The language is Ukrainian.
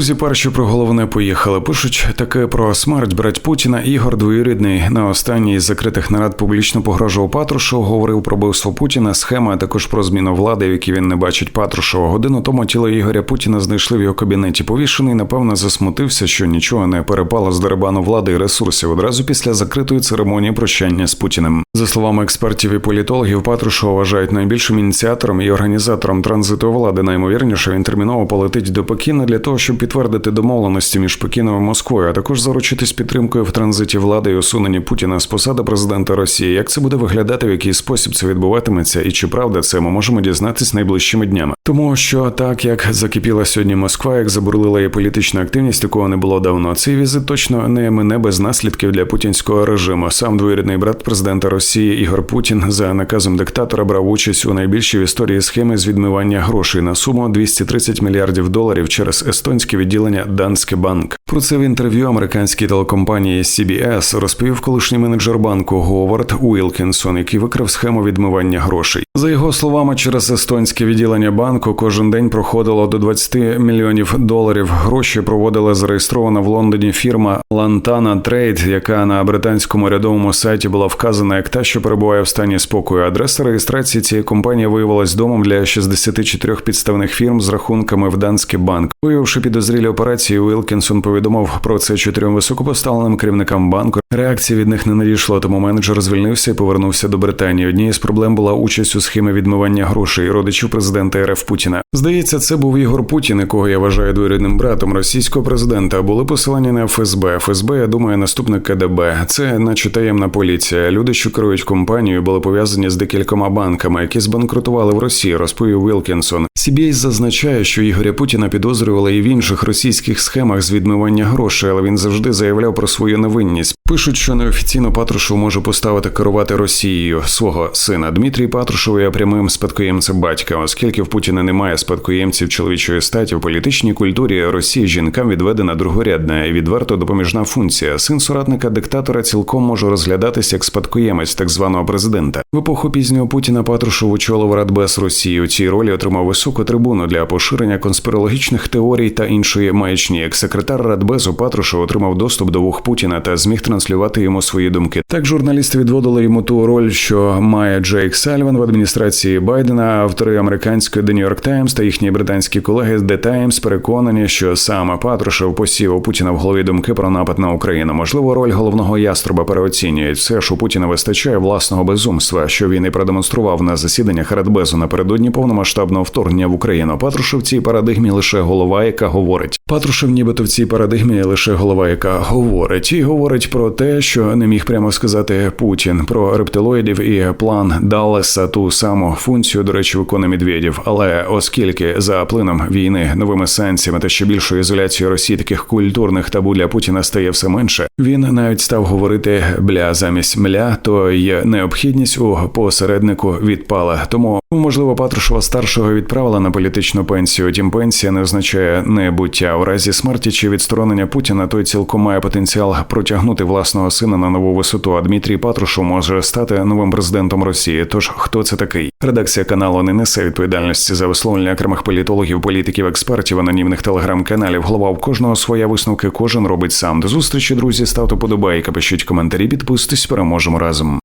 Друзі, перші про головне поїхали. Пишуть таке про смерть брать Путіна. Ігор двоюрідний на останній із закритих нарад публічно погрожував Патрушеву, говорив про бивство Путіна, схема, а також про зміну влади, в якій він не бачить Патрушева. Годину тому тіло Ігоря Путіна знайшли в його кабінеті. Повішений, напевно, засмутився, що нічого не перепало з дерибану влади і ресурсів одразу після закритої церемонії прощання з Путіним. За словами експертів і політологів, Патрушева вважають найбільшим ініціатором і організатором транзиту влади. Наймовірніше він терміново полетить до Пекіна для того, щоб підтвердити домовленості між Пекіном і Москвою, а також заручитись підтримкою в транзиті влади і усуненні Путіна з посади президента Росії. Як це буде виглядати, в який спосіб це відбуватиметься, і чи правда це ми можемо дізнатись найближчими днями? Тому що так як закипіла сьогодні Москва, як забурлила її політична активність, такого не було давно. Цей візит точно не мине без наслідків для путінського режиму. Сам двоюрідний брат президента Росії Ігор Путін за наказом диктатора брав участь у найбільшій в історії схеми з відмивання грошей на суму 230 мільярдів доларів через естонське відділення Данське Банк. Про це в інтерв'ю американській телекомпанії CBS розповів колишній менеджер банку Говард Уілкінсон, який викрив схему відмивання грошей. За його словами, через естонське відділення банку кожен день проходило до 20 мільйонів доларів. Гроші проводила зареєстрована в Лондоні фірма Lantana Trade, яка на британському рядовому сайті була вказана як та, що перебуває в стані спокою. Адреса реєстрації цієї компанії виявилась домом для 64 підставних фірм з рахунками в Данський банк. Виявивши підозрілі операції, Уілкінсон повідомив про це чотирьом високопоставленим керівникам банку. Реакції від них не надійшло, тому менеджер звільнився і повернувся до Британії. Однією з проблем була участь у схемі відмивання грошей родичів президента РФ Путіна. Здається, це був Ігор Путін, якого я вважаю двоюрідним братом російського президента. Були посилання на ФСБ. ФСБ, я думаю, наступник КДБ. Це, наче таємна поліція. Люди, що керують компанією, були пов'язані з декількома банками, які збанкрутували в Росії. Розповів Вілкінсон. CBS зазначає, що Ігоря Путіна підозрювали і в інших російських схемах з відмивання грошей, але він завжди заявляв про свою невинність. Пишуть, що неофіційно Патрушев може поставити керувати Росією свого сина. Дмитрій Патрушев є прямим спадкоємцем батька, оскільки в Путіна немає спадкоємців чоловічої статі в політичній культурі Росії жінкам відведена другорядна і відверто допоміжна функція. Син соратника диктатора цілком може розглядатися як спадкоємець так званого президента. В епоху пізнього Путіна Патрушев очолив Радбез Росії. У цій ролі отримав високу трибуну для поширення конспірологічних теорій та іншої маячні. Як секретар Радбезу Патрушев отримав доступ до вух Путіна та зміг транслювати йому свої думки. Так журналісти відводили йому ту роль, що має Джейк Сальван в адміністрації Байдена. Автори американської The New York Times та їхні британські колеги з The Times переконані, що саме Патрушев посів у Путіна в голові думки про напад на Україну. Можливо, роль головного яструба переоцінюють. Все ж у Путіна вистачає власного безумства, що він і продемонстрував на засіданнях Радбезу напередодні повномасштабного вторгнення в Україну. Патрушев цій парадигмі лише голова, яка говорить. Патрушев, нібито в цій парадигмі лише голова, яка говорить, і говорить про те, що не міг прямо сказати Путін про рептилоїдів і план Даллеса, ту саму функцію, до речі, виконує Медведєв. Але оскільки за плином війни новими санкціями та ще більшою ізоляцією Росії таких культурних табу для Путіна стає все менше, він навіть став говорити бля замість мля, то є необхідність у посереднику відпала. Тому можливо Патрушева старшого відправила на політичну пенсію. Тім пенсія не означає небуття. У разі смерті чи відсторонення Путіна той цілком має потенціал протягнути власного сина на нову висоту. А Дмитрій Патрушев може стати новим президентом Росії. Тож хто це такий? Редакція каналу не несе відповідальності за висловлення окремих політологів, політиків, експертів, анонімних телеграм-каналів. Голова в кожного своя висновки, кожен робить сам. До зустрічі, друзі. Ставте подобайка, пишіть коментарі, підписуйтесь, переможемо разом.